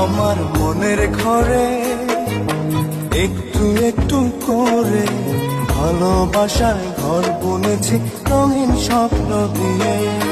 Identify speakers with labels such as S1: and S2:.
S1: আমার মনের ঘরে একটু একটু করে ভালোবাসায় ঘর বনেছি রঙিন স্বপ্ন দিয়ে।